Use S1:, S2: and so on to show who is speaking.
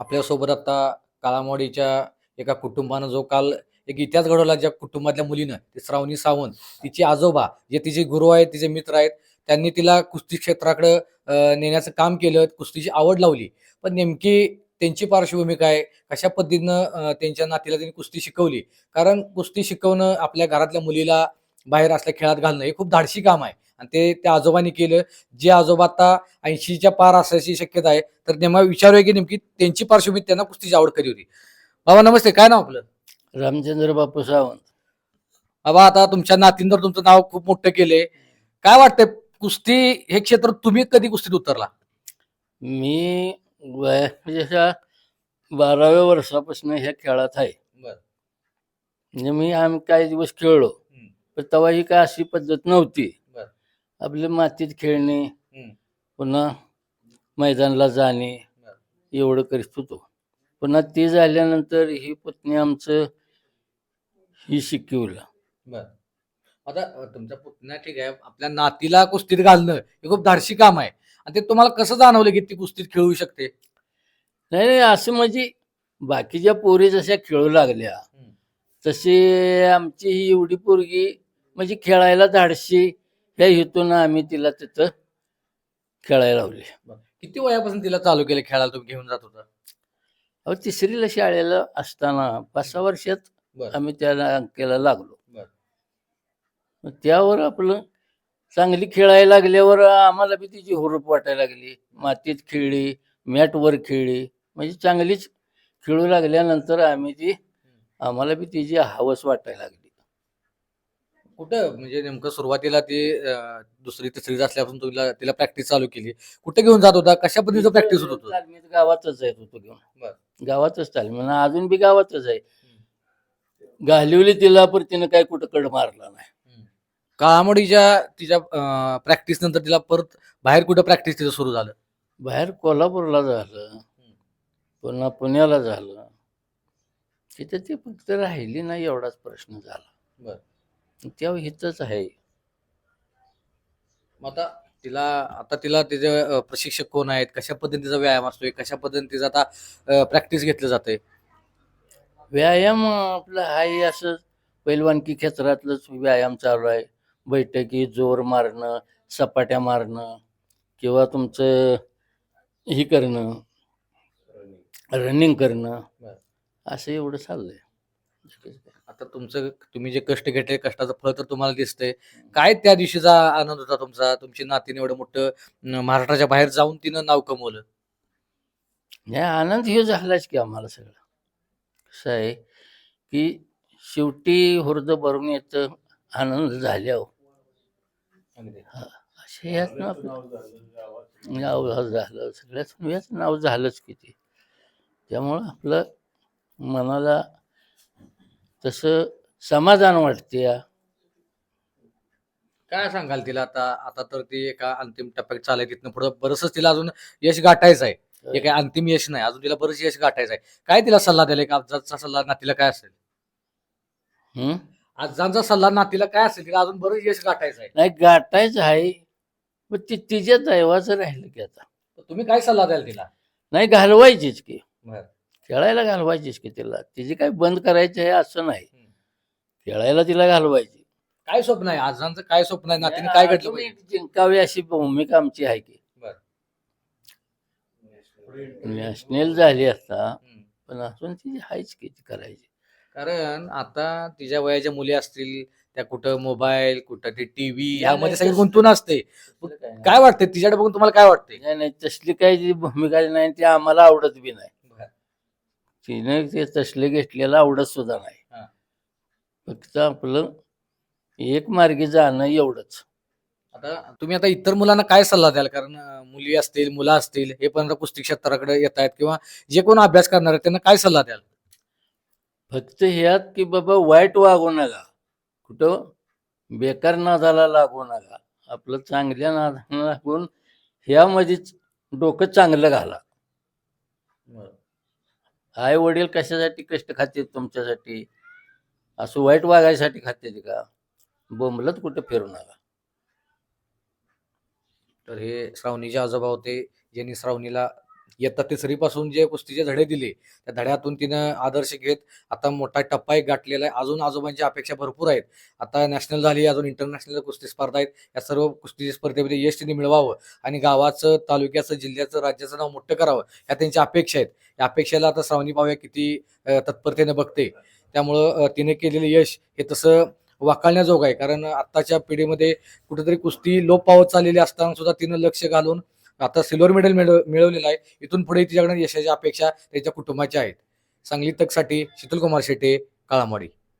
S1: आपल्यासोबत आता काळामवाडीच्या एका कुटुंबानं जो काल एक इतिहास घडवला ज्या कुटुंबातल्या मुलीनं ती श्रावणी सावंत तिचे आजोबा जे तिचे गुरु आहेत तिचे मित्र आहेत त्यांनी तिला कुस्ती क्षेत्राकडे नेण्याचं काम केलं कुस्तीची आवड लावली. पण नेमकी त्यांची पार्श्वभूमी काय? कशा पद्धतीनं त्यांच्या नातीला त्यांनी कुस्ती शिकवली? कारण कुस्ती शिकवणं आपल्या घरातल्या मुलीला बाहेर असल्या खेळात घालणं हे खूप धाडशी काम आहे. आणि ते त्या आजोबांनी केलं. जे आजोबा आता ऐंशीच्या पार असायची शक्यता आहे तर नेमका विचारूया की नेमकी त्यांची पार्श्वभूमी त्यांना कुस्तीची आवड कधी होती? बाबा नमस्ते. काय नाव आपलं?
S2: रामचंद्र बापू सावंत.
S1: बाबा आता तुमच्या नातीन तर तुमचं नाव खूप मोठं केलंय. काय वाटतंय कुस्ती हे क्षेत्र तुम्ही कधी कुस्तीत उतरला?
S2: मी वयाच्या बाराव्या वर्षापासून ह्या खेळात आहे. म्हणजे मी आम्ही काही दिवस खेळलो. पण तेव्हा ही काय अशी पद्धत नव्हती.
S1: बर.
S2: आपले मातीत खेळणे. पुन्हा मैदानाला जाणे. एवढं करीत होतो पुन्हा ते झाल्यानंतर ही पत्नी आमचं ही शिकवलं
S1: बर आता तुमच्या पुतण्या ठीक आहे आपल्या नातीला कुस्तीत घालणं हे खूप धाडशी काम आहे आणि ते तुम्हाला कसं जाणवलं की ती कुस्तीत खेळू शकते
S2: नाही नाही असं म्हणजे बाकीच्या पोरी जशा खेळू लागल्या. तशी आमची ही एवढी पोरगी म्हणजे खेळायला धाडशी ह्या हेतून आम्ही तिला तिथं खेळायला लावली.
S1: किती वयापासून तिला चालू केलं खेळायला तुम्ही घेऊन जात होता?
S2: अहो तिसरीला शाळेला असताना पाच सहा वर्षात
S1: बर.
S2: आम्ही त्याला अंकेला लागलो.
S1: बर.
S2: मग त्यावर आपलं चांगली खेळायला लागल्यावर आम्हाला बी तिची हुरूप वाटायला लागली. मातीत खेळली मॅटवर खेळली म्हणजे चांगलीच खेळू लागल्यानंतर आम्ही ती आम्हाला बी तिची हवस वाटायला लागली.
S1: कुठं? म्हणजे नेमकं सुरुवातीला ती अ, दुसरी तिसरी असल्यापासून तुला तिला प्रॅक्टिस चालू केली. कुठे घेऊन जात होता? कशा पद्धतीचं प्रॅक्टिस होत होतं?
S2: तालमीत गावातच आहे तो घेऊन.
S1: बर.
S2: गावातच तालमी आणि अजून बी गावातच आहे. घालिवली तिला पण तिनं काय कुठं कड मारला नाही.
S1: काळामडीच्या तिच्या प्रॅक्टिस नंतर तिला परत बाहेर कुठं प्रॅक्टिस तिचं सुरू झालं?
S2: बाहेर कोल्हापूरला झालं. पुन्हा पुण्याला झालं. तिथे ती फक्त राहिली नाही एवढाच प्रश्न झाला.
S1: बर.
S2: तेव्हा हिथंच आहे.
S1: मग आता तिला आता तिला तिचे प्रशिक्षक कोण आहेत कशा पद्धतीचा व्यायाम असतोय कशा पद्धतीचं आता प्रॅक्टिस घेतलं जाते
S2: व्यायाम आपलं हाय असं पैलवानकी क्षेत्रातलंच व्यायाम चालू आहे. बैठकी जोर मारणं सपाट्या मारणं किंवा तुमचं हे करणं रनिंग करणं. असं एवढं चाललंय.
S1: आता तुमचं तुम्ही जे कष्ट घेतले कष्टाचं फळ तर तुम्हाला दिसतंय. काय त्या दिवशीचा आनंद होता तुमचा? तुमची नातीने एवढं मोठं महाराष्ट्राच्या बाहेर जाऊन तिनं नाव कमवलं.
S2: नाही आनंद हे झालाच की आम्हाला सगळं. कसं आहे की शेवटी हुर्द भरून येतं आनंद झाल्यावर असे यात ना. आपलं नाव झालं सगळ्याच याच नाव झालंच किती त्यामुळं आपलं मनाला तसं समाधान वाटते
S1: काय सांगाल तिला आता? आता तर ती एका अंतिम टप्प्यात चालय तिथनं पुढं बरंच तिला अजून यश गाठायचं आहे. हे. काय अंतिम यश नाही अजून तिला बरंच यश गाठायचं आहे. काय तिला सल्ला द्यायला एक आजचा सल्ला नातीला काय असेल?
S2: हं?
S1: आजांचा सल्ला नातीला काय असेल? तिला अजून बरंच यश गाठायचं आहे.
S2: नाही गाठायचं आहे. पण ती तिच्या दैवाचं राहिलं की आता?
S1: तुम्ही काय सल्ला द्याल तिला?
S2: नाही घालवायचीच की.
S1: बरं.
S2: खेळायला घालवायचीच की तिला? तिची काय बंद करायचं आहे असं नाही. खेळायला तिला घालवायची.
S1: काय स्वप्न आहे? आजांचं काय स्वप्न आहे? नातीने काय घडलं पाहिजे?
S2: जिंकावी अशी भूमिका आमची आहे की. नॅशनल झाली
S1: हम्म.
S2: पण अजून तिची आहेच की ती करायची.
S1: कारण आता तिच्या वयाच्या मुली असतील त्या कुठं मोबाईल कुठं ते टीव्ही ह्यामध्ये सगळी गुंतून असते.
S2: काय
S1: वाटतंय? तिच्याकडे बघून तुम्हाला काय वाटतंय?
S2: नाही नाही तसली काही जी भूमिका नाही ती आम्हाला आवडत बी नाही. तिने ते तसले घेतलेलं आवडत सुद्धा नाही.
S1: हा.
S2: फक्त आपलं एक मार्गी जाणं एवढंच.
S1: आता तुम्ही आता इतर मुलांना काय सल्ला द्याल? कारण मुली असतील मुलं असतील हे पण कुस्ती क्षेत्राकडे येत आहेत किंवा जे कोण अभ्यास करणार आहेत त्यांना काय सल्ला द्याल?
S2: फक्त ह्यात की बाबा वाईट वागू नका. कुठं? बेकार नादाला लागू नका. आपलं चांगल्या नादाला लागून ह्यामध्येच डोकं चांगलं घाला. आई वडील कशासाठी कष्ट खाते तुमच्यासाठी? असं वाईट वागायसाठी खाते का? बोंबलत कुठे फिरू नका
S1: तर हे श्रावणीचे आजोबा होते ज्यांनी श्रावणीला इयत्ता तिसरीपासून जे कुस्तीचे धडे दिले त्या धड्यातून तिनं आदर्श घेत आता मोठा टप्पा एक गाठलेला आहे. अजून आजोबांची अपेक्षा भरपूर आहेत. आता नॅशनल झाली अजून इंटरनॅशनल कुस्ती स्पर्धा आहेत. या सर्व कुस्ती स्पर्धेमध्ये यश तिने मिळवावं आणि गावाचं तालुक्याचं जिल्ह्याचं राज्याचं नाव मोठं करावं या त्यांच्या अपेक्षा आहेत. या अपेक्षेला आता श्रावणी पाव्या किती तत्परतेने बघते. त्यामुळं तिने केलेलं यश हे तसं वाखाणण्याजोगं आहे. कारण आत्ताच्या पिढीमध्ये कुठेतरी कुस्ती लोप पावत चाललेली असताना सुद्धा तिनं लक्ष घालून आता सिल्वर मेडल मिळव मिळवलेलं आहे. इथून पुढे तिच्याकडे यशाच्या अपेक्षा त्याच्या कुटुंबाच्या आहेत. सांगली तकसाठी शीतल कुमार शेटे काळामाडी